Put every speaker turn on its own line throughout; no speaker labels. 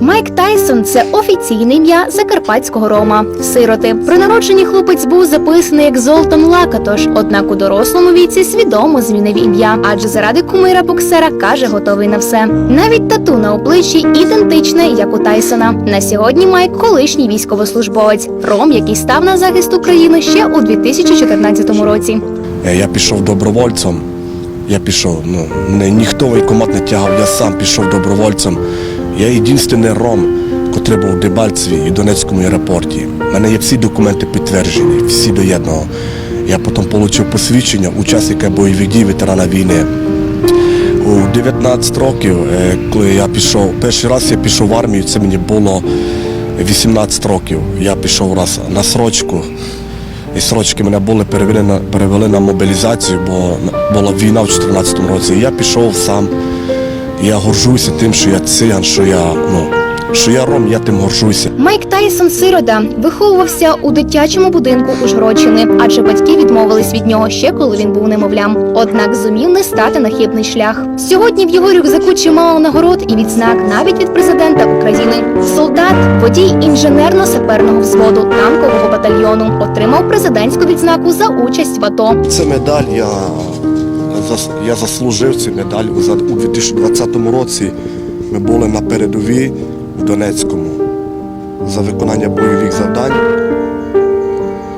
Майк Тайсон це офіційне ім'я закарпатського рома. Сироти. При народженні хлопець був записаний як Золтан Лакатош, однак у дорослому віці свідомо змінив ім'я, адже заради кумира боксера каже, готовий на все. Навіть тату на обличчі ідентичне, як у Тайсона. На сьогодні Майк колишній військовослужбовець, ром, який став на захист України ще у 2014 році.
Е, Я пішов добровольцем. Я пішов, ну, мене ніхто в воєнкомат не тягав, я сам пішов добровольцем. Я єдиний ром, котрий був в Дебальцеві і Донецькому аеропорті. У мене є всі документи підтверджені, всі до єдного. Я потім отримав посвідчення учасника бойових дій ветерана війни. У 19 років, е, коли я пішов, перший раз я пішов в армію, це мені було 18 років. Я пішов раз на срочку. І срочки мене були перевели на, перевели на мобілізацію, бо була війна в 2014 році. І я пішов сам. Я горжуся тим, що я циган, що я, ну, що я ром, я тим горжуся.
Майк Тайсон Сирода виховувався у дитячому будинку Ужгородщини, адже батьки відмовились від нього ще коли він був немовлям. Однак зумів не стати на хибний шлях. Сьогодні в його рюкзаку чимало нагород і відзнак навіть від президента України. Солдат, водій інженерно-саперного взводу танкового батальйону, отримав президентську відзнаку за участь в АТО.
Це медаль я, я заслужив цю медаль у 2020 році. Ми були на передовій в Донецькому за виконання бойових завдань.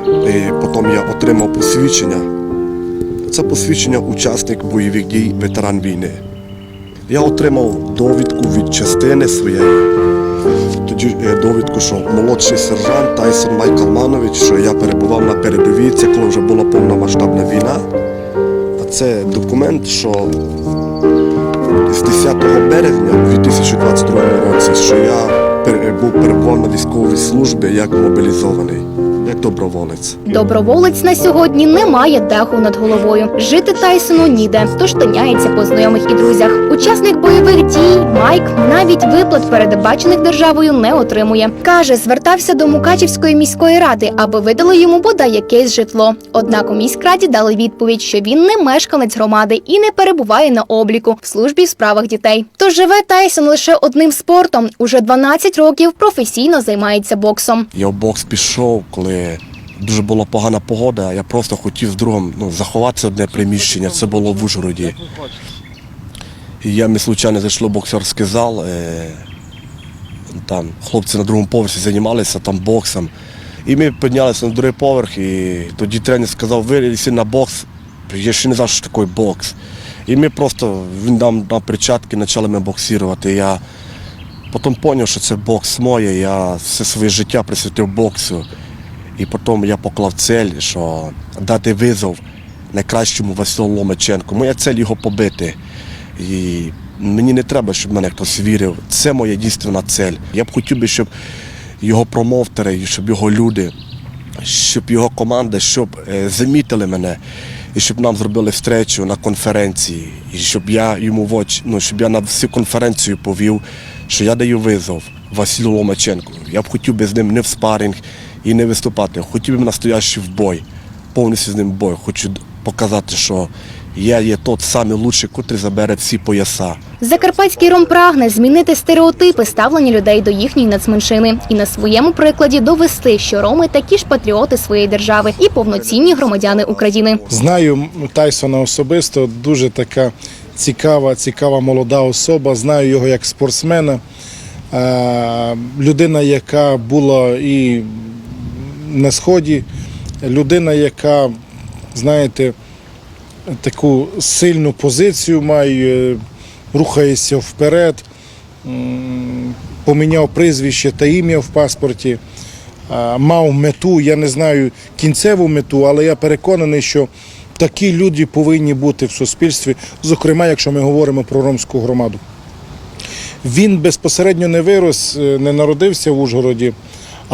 І потім я отримав посвідчення. Це посвідчення учасник бойових дій, ветеран війни. Я отримав довідку від частини своєї. Тоді е, довідку, що молодший сержант Тайсон Майкл Манович, що я перебував на передовій, це коли вже була повномасштабна війна. Це документ, що з 10 березня 2022 році, що я був переконаний на військовій службі як мобілізований, як доброволець.
Доброволець на сьогодні не має даху над головою. Жити Тайсону ніде, тож тиняється по знайомих і друзях. Учасник бойових дій Майк навіть виплат передбачених державою не отримує. каже, звертався до Мукачівської міської ради, аби видали йому бодай якесь житло. Однак у міськраді дали відповідь, що він не мешканець громади і не перебуває на обліку в службі в справах дітей. Тож живе Тайсон лише одним спортом. Уже 12 років професійно займається боксом.
Я в бокс пішов, коли дуже була погана погода. Я просто хотів з другом ну, заховатися одне приміщення. Це було в Ужгороді. І я ми случайно зайшли в боксерський зал. Е, там хлопці на другому поверсі займалися там боксом. І ми піднялися на другий поверх, і тоді тренер сказав, вилізь на бокс. Я ще не знав, що таке бокс. І ми просто він нам на перчатки почали ми боксувати. Я Потім зрозумів, що це бокс моє, я все своє життя присвятив боксу. І потім я поклав цель, що дати визов найкращому Василу Ломаченку. Моя цель його побити. І мені не треба, щоб мене хтось вірив. Це моя дійсна цель. Я б хотів би, щоб його промоутери, щоб його люди, щоб його команда, щоб е, замітили мене. І щоб нам зробили встречу на конференції, і щоб я йому в очі, ну щоб я на всю конференцію повів, що я даю визов Василю Ломаченку. Я б хотів би з ним не в спаринг і не виступати. Хотів би настоящий в бой, повністю з ним бой. Хочу показати, що я є тот самий лучший, котрий забере всі пояса.
Закарпатський ром прагне змінити стереотипи ставлення людей до їхньої нацменшини і на своєму прикладі довести, що роми такі ж патріоти своєї держави і повноцінні громадяни України.
Знаю Тайсона особисто, дуже така цікава, цікава молода особа. Знаю його як спортсмена. Людина, яка була і на сході, людина, яка, знаєте, таку сильну позицію має, рухається вперед, поміняв прізвище та ім'я в паспорті мав мету, я не знаю кінцеву мету, але я переконаний, що такі люди повинні бути в суспільстві, зокрема, якщо ми говоримо про ромську громаду. Він безпосередньо не вирос, е, не народився в Ужгороді,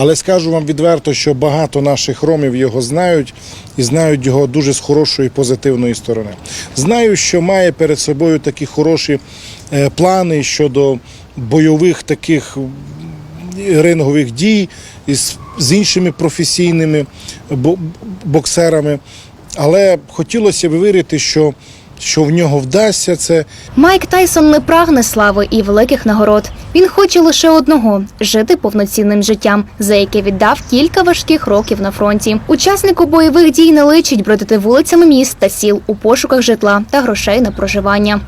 але скажу вам відверто, що багато наших ромів його знають і знають його дуже з хорошої позитивної сторони. Знаю, що має перед собою такі хороші е, плани щодо бойових таких рингових дій із з іншими професійними боксерами. Але хотілося б вірити, що що в нього вдасться, це
Майк Тайсон не прагне слави і великих нагород. Він хоче лише одного жити повноцінним життям, за яке віддав кілька важких років на фронті. Учаснику бойових дій не личить бродити вулицями міст та сіл у пошуках житла та грошей на проживання.